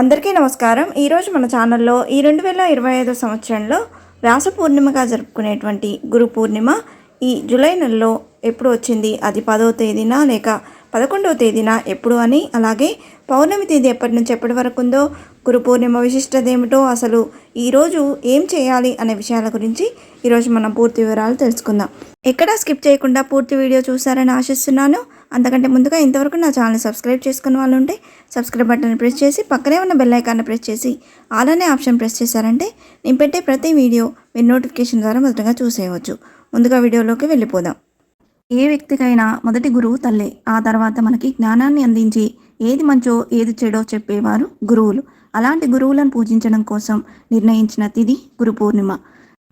అందరికీ నమస్కారం. ఈరోజు మన ఛానల్లో ఈ రెండు వేల ఇరవై ఐదో సంవత్సరంలో వ్యాస పూర్ణిమగా జరుపుకునేటువంటి గురు పూర్ణిమ ఈ జూలై నెలలో ఎప్పుడు వచ్చింది? అది పదో తేదీన లేక పదకొండవ తేదీన ఎప్పుడు అని? అలాగే పౌర్ణమి తేదీ ఎప్పటి నుంచి ఎప్పటి వరకు ఉందో? గురు పూర్ణిమ విశిష్టత ఏమిటో? అసలు ఈరోజు ఏం చేయాలి అనే విషయాల గురించి ఈరోజు మనం పూర్తి వివరాలు తెలుసుకుందాం. ఎక్కడా స్కిప్ చేయకుండా పూర్తి వీడియో చూసారని ఆశిస్తున్నాను. అంతకంటే ముందుగా ఇంతవరకు నా ఛానల్ సబ్స్క్రైబ్ చేసుకున్న వాళ్ళు ఉంటే సబ్స్క్రైబ్ బటన్ ప్రెస్ చేసి పక్కనే ఉన్న బెల్ ఐకాన్ని ప్రెస్ చేసి ఆల్ అనే ఆప్షన్ ప్రెస్ చేశారంటే నేను పెట్టే ప్రతి వీడియో మీరు నోటిఫికేషన్ ద్వారా మొదటగా చూసేయవచ్చు. ముందుగా వీడియోలోకి వెళ్ళిపోదాం. ఏ వ్యక్తికైనా మొదటి గురువు తల్లే. ఆ తర్వాత మనకి జ్ఞానాన్ని అందించి ఏది మంచో ఏది చెడో చెప్పేవారు గురువులు. అలాంటి గురువులను పూజించడం కోసం నిర్ణయించిన తిథి గురు పూర్ణిమ.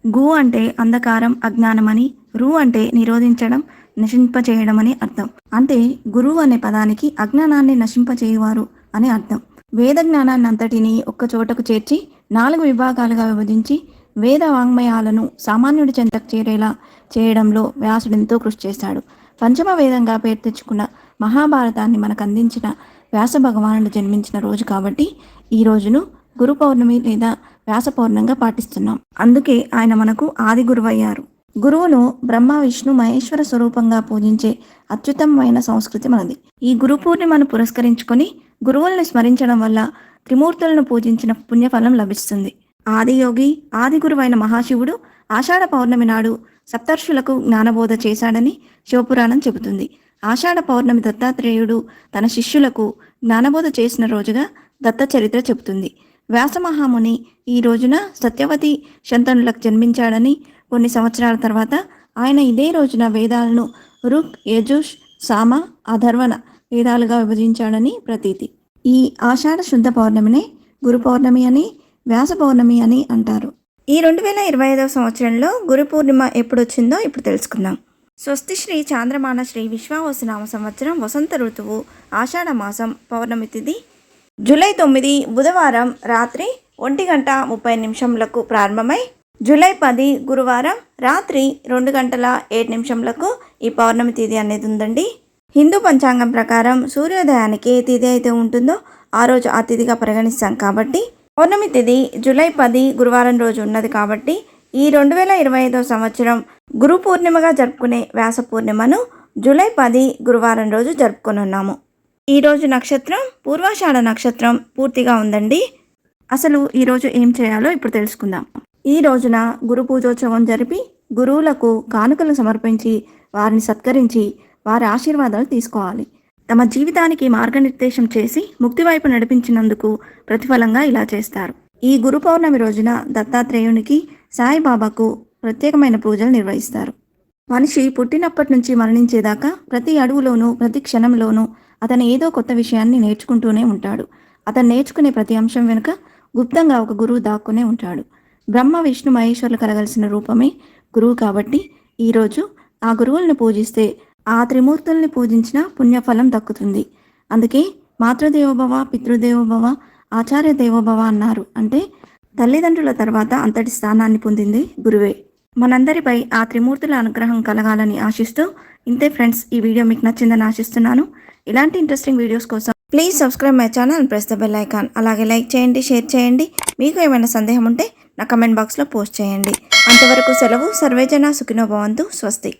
గు అంటే అంధకారం అజ్ఞానమని రు అంటే నిరోధించడం నశింపచేయడం అని అర్థం. అంటే గురువు అనే పదానికి అజ్ఞానాన్ని నశింపచేయువారు అని అర్థం. వేద జ్ఞానాన్ని అంతటిని ఒక్క చోటకు చేర్చి నాలుగు విభాగాలుగా విభజించి వేద వాంగ్మయాలను సామాన్యుడి చెంతకు చేరేలా చేయడంలో వ్యాసుడు ఎంతో కృషి చేశాడు. పంచమ వేదంగా పేరు తెచ్చుకున్న మహాభారతాన్ని మనకు అందించిన వ్యాస భగవానుడు జన్మించిన రోజు కాబట్టి ఈ రోజును గురు పౌర్ణమి లేదా వ్యాస పౌర్ణంగా పాటిస్తున్నాం. అందుకే ఆయన మనకు ఆది గురువయ్యారు. గురువును బ్రహ్మ విష్ణు మహేశ్వర స్వరూపంగా పూజించే అత్యుత్తమమైన సంస్కృతి మనది. ఈ గురు పూర్ణిమను పురస్కరించుకొని గురువులను స్మరించడం వల్ల త్రిమూర్తులను పూజించిన పుణ్యఫలం లభిస్తుంది. ఆదియోగి ఆది గురువైన మహాశివుడు ఆషాఢ పౌర్ణమి నాడు సప్తర్షులకు జ్ఞానబోధ చేశాడని శివపురాణం చెబుతుంది. ఆషాఢ పౌర్ణమి దత్తాత్రేయుడు తన శిష్యులకు జ్ఞానబోధ చేసిన రోజుగా దత్త చరిత్ర చెబుతుంది. వ్యాసమహాముని ఈ రోజున సత్యవతి శంతనులకు జన్మించాడని కొన్ని సంవత్సరాల తర్వాత ఆయన ఇదే రోజున వేదాలను రుక్ యజుష్ సామ అధర్వణ వేదాలుగా విభజించాడని ప్రతీతి. ఈ ఆషాఢ శుద్ధ పౌర్ణమినే గురు పౌర్ణమి అని వ్యాస పౌర్ణమి అని అంటారు. ఈ రెండు వేల ఇరవై ఐదవ సంవత్సరంలో గురు పూర్ణిమ ఎప్పుడు వచ్చిందో ఇప్పుడు తెలుసుకుందాం. స్వస్తి శ్రీ చాంద్రమాన శ్రీ విశ్వావసనామ సంవత్సరం వసంత ఋతువు ఆషాఢ మాసం పౌర్ణమి తిథి జూలై తొమ్మిది బుధవారం రాత్రి ఒంటి గంట ముప్పై నిమిషంలకు ప్రారంభమై జూలై పది గురువారం రాత్రి రెండు గంటల ఏడు నిమిషంలకు ఈ పౌర్ణమి తిథి అనేది ఉందండి. హిందూ పంచాంగం ప్రకారం సూర్యోదయానికి ఏ తిథి అయితే ఉంటుందో ఆ రోజు ఆ తిథిగా పరిగణిస్తాం కాబట్టి పౌర్ణమి తిథి జూలై పది గురువారం రోజు ఉన్నది కాబట్టి ఈ రెండు వేల ఇరవై ఐదో సంవత్సరం గురు పూర్ణిమగా జరుపుకునే వ్యాస పూర్ణిమను జూలై పది గురువారం రోజు జరుపుకొనున్నాము. ఈరోజు నక్షత్రం పూర్వాషాఢ నక్షత్రం పూర్తిగా ఉందండి. అసలు ఈరోజు ఏం చేయాలో ఇప్పుడు తెలుసుకుందాం. ఈ రోజున గురు పూజోత్సవం జరిపి గురువులకు కానుకలు సమర్పించి వారిని సత్కరించి వారి ఆశీర్వాదాలు తీసుకోవాలి. తమ జీవితానికి మార్గనిర్దేశం చేసి ముక్తి వైపు నడిపించినందుకు ప్రతిఫలంగా ఇలా చేస్తారు. ఈ గురు పౌర్ణమి రోజున దత్తాత్రేయునికి సాయిబాబాకు ప్రత్యేకమైన పూజలు నిర్వహిస్తారు. మనిషి పుట్టినప్పటి నుంచి మరణించేదాకా ప్రతి అడుగులోనూ ప్రతి క్షణంలోనూ అతను ఏదో కొత్త విషయాన్ని నేర్చుకుంటూనే ఉంటాడు. అతను నేర్చుకునే ప్రతి అంశం వెనుక గుప్తంగా ఒక గురువు దాక్కునే ఉంటాడు. బ్రహ్మ విష్ణు మహేశ్వరులు కలగలిసిన రూపమే గురువు కాబట్టి ఈరోజు ఆ గురువులను పూజిస్తే ఆ త్రిమూర్తుల్ని పూజించిన పుణ్యఫలం దక్కుతుంది. అందుకే మాతృదేవోభవ పితృదేవోభవ ఆచార్య దేవోభవ అన్నారు. అంటే తల్లిదండ్రుల తర్వాత అంతటి స్థానాన్ని పొందింది గురువే. మనందరిపై ఆ త్రిమూర్తుల అనుగ్రహం కలగాలని ఆశిస్తూ ఇంతే ఫ్రెండ్స్ ఈ వీడియో మీకు నచ్చిందని ఆశిస్తున్నాను. ఇలాంటి ఇంట్రెస్టింగ్ వీడియోస్ కోసం please subscribe my channel and press the bell icon. అలాగే లైక్ చేయండి షేర్ చేయండి. మీకు ఏమైనా సందేహం ఉంటే నా కమెంట్ బాక్స్లో పోస్ట్ చేయండి. అంతవరకు సెలవు సర్వేజన సుఖినో భవంతు స్వస్తి.